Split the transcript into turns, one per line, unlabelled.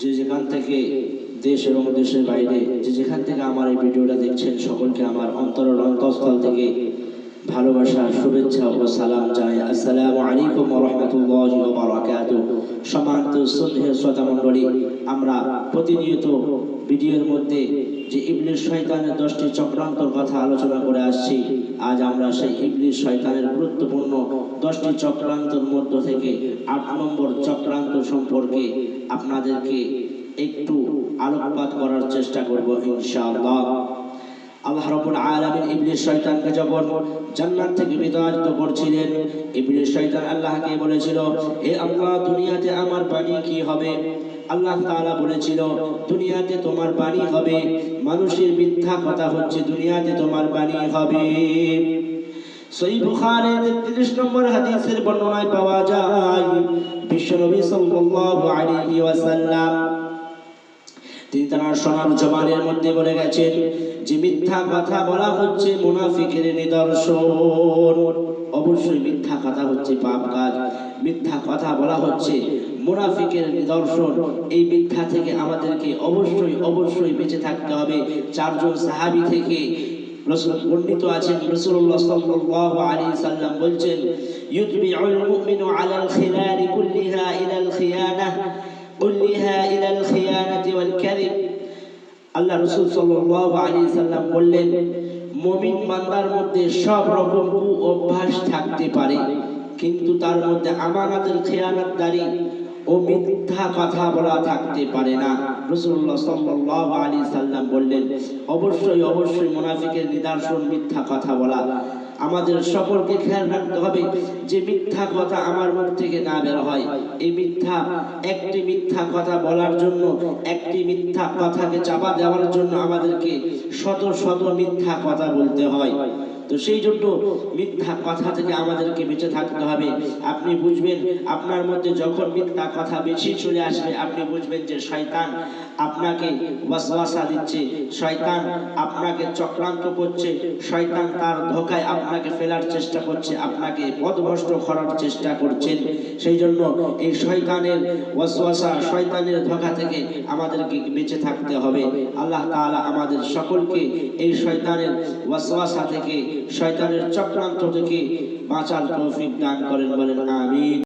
যে যেখান থেকে দেশ এবং দেশের বাইরে, যে যেখান থেকে আমার এই ভিডিওটা দেখছেন, সকলকে আমার অন্তরের অন্তঃস্থল থেকে ভালোবাসা, শুভেচ্ছা ও সালাম জানাই। আসসালামু আলাইকুম ওয়া বারাকাত সম্মানিত শ্রদ্ধেয় শ্রোতা মণ্ডলী, আমরা প্রতিনিয়ত ভিডিওর মধ্যে যে ইবলিশ শয়তানের দশটি চক্রান্তর কথা আলোচনা করে আসছি, আজ আমরা সেই ইবলিশ শয়তানের গুরুত্বপূর্ণ দশটি চক্রান্তর মধ্য থেকে আট নম্বর চক্রান্ত সম্পর্কে আপনাদেরকে একটু আলোকপাত করার চেষ্টা করব ইনশাআল্লাহ। আল্লাহ রাব্বুল আলামিন ইবলিস শয়তানকে যখন জান্নাত থেকে বিতাড়িত করছিলেন, ইবলিস শয়তান আল্লাহকে বলেছিল, এ আল্লাহ, দুনিয়াতে আমার বাণী কি হবে? আল্লাহ তাআলা বলেছিল, দুনিয়াতে তোমার বাণী হবে, মানুষের মিথ্যা কথা হচ্ছে, দুনিয়াতে তোমার বাণী হবে। সহিহ বুখারীর 33 নম্বর হাদিসের বর্ণনায় পাওয়া যায়, বিশ্বনবী সাল্লাল্লাহু আলাইহি ওয়াসাল্লাম তিনি তার সোনার জবানের মধ্যে বলে গেছেন, যে মিথ্যা কথা বলা হচ্ছে মুনাফিকের নিদর্শন। অবশ্যই মিথ্যা কথা হচ্ছে পাপ কাজ। মিথ্যা কথা বলা হচ্ছে মুনাফিকের নিদর্শন। এই মিথ্যা থেকে আমাদেরকে অবশ্যই অবশ্যই বেঁচে থাকতে হবে। চারজন সাহাবি থেকে বর্ণিত আছেন আলাইহি সাল্লাম বলছেন, ইউতবিউল আল্লাহ রসুল সাল্লাম বললেন, মমিন বান্দার মধ্যে সব রকম কু অভ্যাস থাকতে পারে, কিন্তু তার মধ্যে আমানাতের খেয়ানতদারি ও মিথ্যা কথা বলা থাকতে পারে না। রসুল্লাহ সাল্লাহ আলী সাল্লাম বললেন, অবশ্যই অবশ্যই মোনাফিকের নিদর্শন মিথ্যা কথা বলা। আমাদের সকলকে খেয়াল রাখতে হবে যে মিথ্যা কথা আমার মুখ থেকে না বের হয়। এই মিথ্যা, একটি মিথ্যা কথা বলার জন্য, একটি মিথ্যা কথাকে চাপা দেওয়ার জন্য আমাদেরকে শত শত মিথ্যা কথা বলতে হয়। তো সেই জন্য মিথ্যা কথা থেকে আমাদেরকে বেঁচে থাকতে হবে। আপনি বুঝবেন, আপনার মধ্যে যখন মিথ্যা কথা বেশি চলে আসবে, আপনি বুঝবেন যে শয়তান আপনাকে ওয়াসওয়াসা দিচ্ছে, শয়তান আপনাকে চক্রান্ত করছে, শয়তান তার ধোকায় আপনাকে ফেলার চেষ্টা করছে, আপনাকে পথভ্রষ্ট করার চেষ্টা করছেন সেই জন্য এই শয়তানের ওয়াসওয়াসা, শয়তানের ধোকা থেকে আমাদেরকে বেঁচে থাকতে হবে। আল্লাহ তাআলা আমাদের সকলকে এই শয়তানের ওয়াসওয়াসা থেকে শয়তানের চক্রান্ত থেকে বাঁচার তৌফিক দান করেন বলেন আমিন।